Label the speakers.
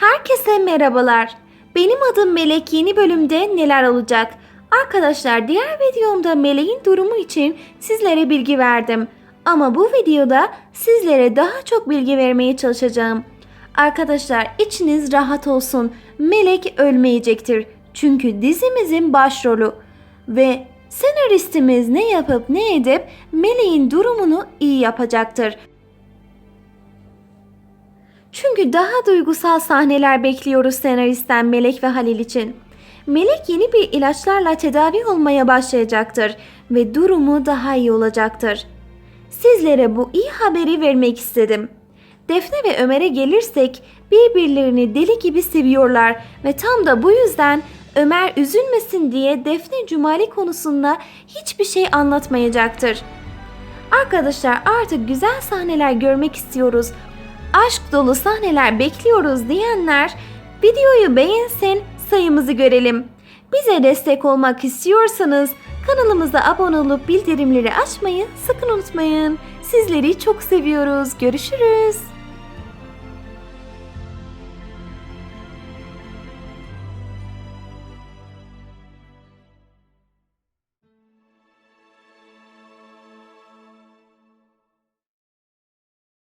Speaker 1: Herkese merhabalar. Benim adım Melek. Yeni bölümde neler olacak? Arkadaşlar diğer videomda Melek'in durumu için sizlere bilgi verdim. Ama bu videoda sizlere daha çok bilgi vermeye çalışacağım. Arkadaşlar içiniz rahat olsun. Melek ölmeyecektir. Çünkü dizimizin başrolü. Ve senaristimiz ne yapıp ne edip Melek'in durumunu iyi yapacaktır. Çünkü daha duygusal sahneler bekliyoruz senaristten Melek ve Halil için. Melek yeni bir ilaçlarla tedavi olmaya başlayacaktır ve durumu daha iyi olacaktır. Sizlere bu iyi haberi vermek istedim. Defne ve Ömer'e gelirsek birbirlerini deli gibi seviyorlar ve tam da bu yüzden Ömer üzülmesin diye Defne Cumali konusunda hiçbir şey anlatmayacaktır. Arkadaşlar artık güzel sahneler görmek istiyoruz. Aşk dolu sahneler bekliyoruz diyenler videoyu beğensin, sayımızı görelim. Bize destek olmak istiyorsanız kanalımıza abone olup bildirimleri açmayı sakın unutmayın. Sizleri çok seviyoruz. Görüşürüz.